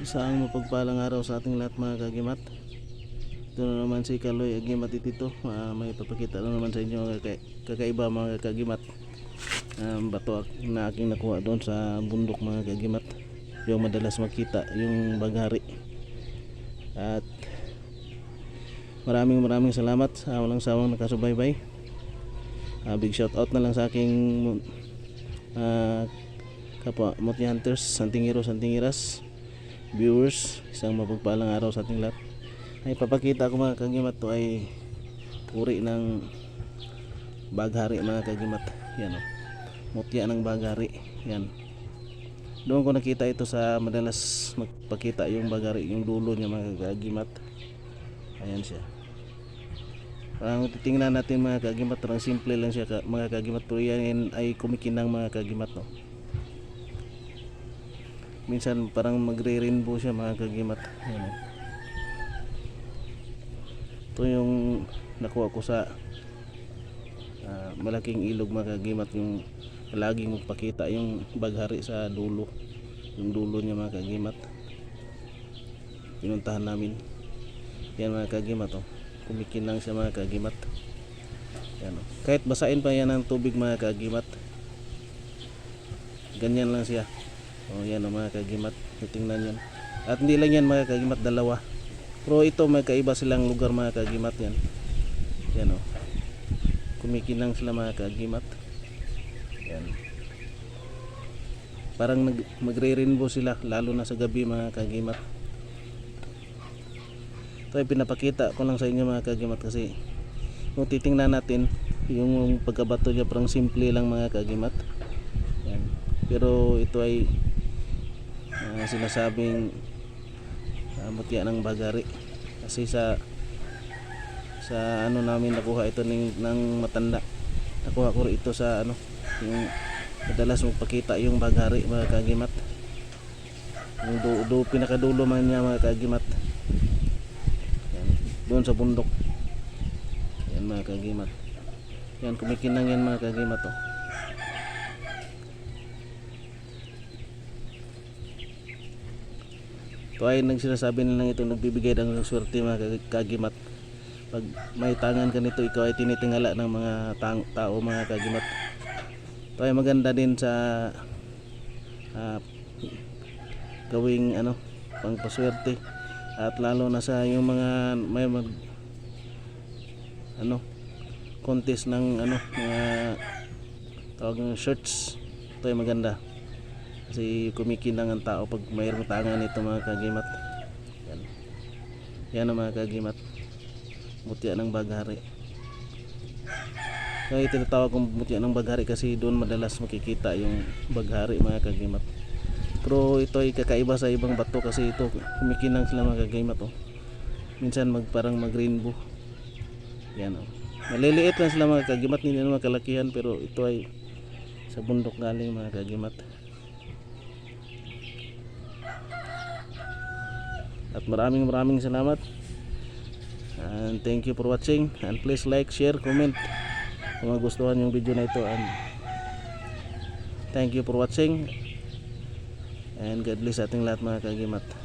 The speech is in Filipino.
Isang mapagpalang araw sa ating lahat mga kagimat. Ito na naman si Kaloy Agimat Itito. Ah, may papakita na naman sa inyo kakaiba mga kagimat. Um, bato na aking nakuha doon sa bundok mga kagimat. Yung madalas makita yung baghari. At maraming maraming salamat sa walang sawang nakasubaybay. Ah, big shout out na lang sa aking ah, kapwa Moti Hunters, Santingiro, Santingiras viewers, isang mapagpalang araw sa ating lahat. Ay papakita ko mga kagimat ay puri ng baghari mga kagimat. Yan o. Mutya ng baghari. Yan. Doon ko nakita ito sa madalas magpakita yung baghari, yung dulo niya mga kagimat. Ayan siya. Ang titingnan natin mga kagimat, parang simple lang siya mga kagimat pero yan ay kumikinang mga kagimat no. Minsan parang magre-rainbow siya mga kagimat. Ayan. Ito yung nakuha ko sa ah, malaking ilog mga kagimat yung laging magpakita yung baghari sa dulo. Yung dulo niya mga kagimat. Pinuntahan namin. Yan mga kagimat oh. Kumikinang siya mga kagimat. Yan oh. Kahit basain pa yan ng tubig mga kagimat. Ganyan lang siya. O yan ang mga kagimat. Tingnan yan. At hindi lang yan mga kagimat dalawa. Pero ito may kaiba silang lugar mga kagimat yan. Yan o. Kumikinang sila mga kagimat. Yan. Parang nag, magre-rainbow sila lalo na sa gabi mga kagimat. Ito ay pinapakita ko lang sa inyo mga kagimat kasi kung titingnan natin yung pagkabato niya parang simple lang mga kagimat. Yan. Pero ito ay ah, sinasabing uh, mutya ng bagari kasi sa sa ano namin nakuha ito ng, ng matanda. Nakuha ko ito sa ano yung madalas magpakita yung bagari mga kagimat. Yung do, do, pinakadulo man niya mga kagimat. Yan, doon sa bundok. Yan mga kagimat. Yan kumikinang yan mga kagimat oh. Ito ay nagsinasabi nilang ito nagbibigay ng swerte mga kag- kagimat. Pag may tangan ka nito, ikaw ay tinitingala ng mga tao mga kagimat. Ito ay maganda din sa ah, gawing ano, pangpaswerte. At lalo na sa yung mga may mag ano contest ng ano mga tawag ng shirts. Ito ay maganda kasi kumikinang ang tao pag mayroong tangan nito mga kagimat. Yan. Yan ang mga kagimat. Mutya ng baghari. Kaya tinatawag kong mutya ng baghari kasi doon madalas makikita yung baghari mga kagimat. Pero ito ay kakaiba sa ibang bato kasi ito kumikinang sila mga kagimat oh. minsan mag, parang mag rainbow yan oh. maliliit lang sila mga kagimat. Hindi naman kalakihan pero ito ay sa bundok galing mga kagimat At maraming maraming salamat. And thank you for watching. And please like, share, comment kung magustuhan yung video na ito. And thank you for watching. And God bless ating lahat mga kagimat.